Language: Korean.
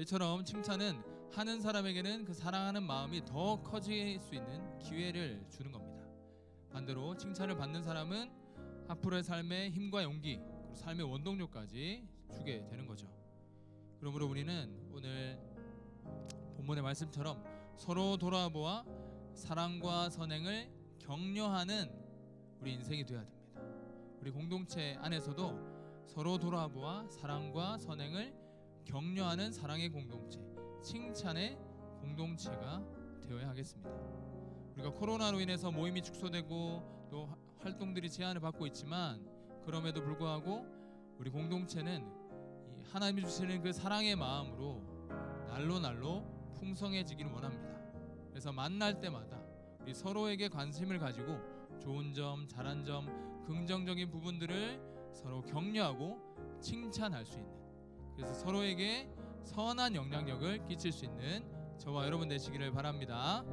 이처럼 칭찬은 하는 사람에게는 그 사랑하는 마음이 더 커질 수 있는 기회를 주는 겁니다. 반대로 칭찬을 받는 사람은 앞으로의 삶에 힘과 용기 그리고 삶의 원동력까지 주게 되는 거죠. 그러므로 우리는 오늘 본문의 말씀처럼 서로 돌아보아 사랑과 선행을 격려하는 우리 인생이 되어야 됩니다. 우리 공동체 안에서도 서로 돌아보아 사랑과 선행을 격려하는 사랑의 공동체, 칭찬의 공동체가 되어야 하겠습니다. 우리가 코로나로 인해서 모임이 축소되고 또 화- 활동들이 제한을 받고 있지만 그럼에도 불구하고 우리 공동체는 이 하나님이 주시는 그 사랑의 마음으로 날로 날로 풍성해지기를 원합니다. 그래서 만날 때마다 우리 서로에게 관심을 가지고 좋은 점, 잘한 점, 긍정적인 부분들을 서로 격려하고 칭찬할 수 있는 그래서 서로에게 선한 영향력을 끼칠 수 있는 저와 여러분 되시기를 바랍니다.